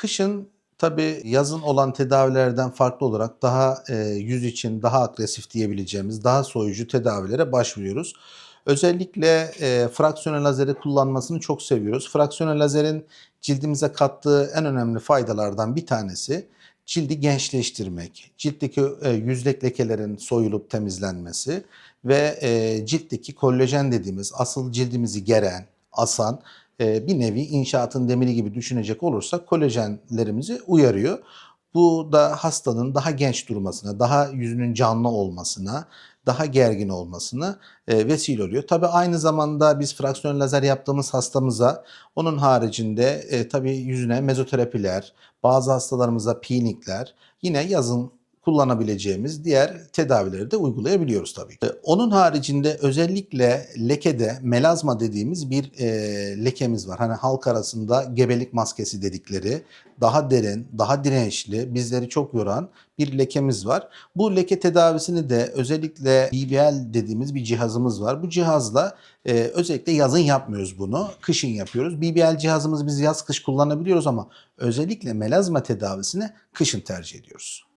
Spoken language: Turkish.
Kışın tabii yazın olan tedavilerden farklı olarak daha e, yüz için daha agresif diyebileceğimiz daha soyucu tedavilere başvuruyoruz. Özellikle e, fraksiyonel lazeri kullanmasını çok seviyoruz. Fraksiyonel lazerin cildimize kattığı en önemli faydalardan bir tanesi cildi gençleştirmek, ciltteki e, yüzlek lekelerin soyulup temizlenmesi ve e, ciltteki kollajen dediğimiz asıl cildimizi geren, asan bir nevi inşaatın demiri gibi düşünecek olursak kolajenlerimizi uyarıyor. Bu da hastanın daha genç durmasına, daha yüzünün canlı olmasına, daha gergin olmasına e, vesile oluyor. Tabi aynı zamanda biz fraksiyon lazer yaptığımız hastamıza onun haricinde e, tabi yüzüne mezoterapiler, bazı hastalarımıza peelingler, yine yazın kullanabileceğimiz diğer tedavileri de uygulayabiliyoruz tabii. ki. E, Onun haricinde özellikle lekede melazma dediğimiz bir e, lekemiz var. Hani halk arasında gebelik maskesi dedikleri daha derin, daha dirençli, bizleri çok yoran bir lekemiz var. Bu leke tedavisini de özellikle BBL dediğimiz bir cihazımız var. Bu cihazla e, özellikle yazın yapmıyoruz bunu, kışın yapıyoruz. BBL cihazımızı biz yaz kış kullanabiliyoruz ama özellikle melazma tedavisini kışın tercih ediyoruz.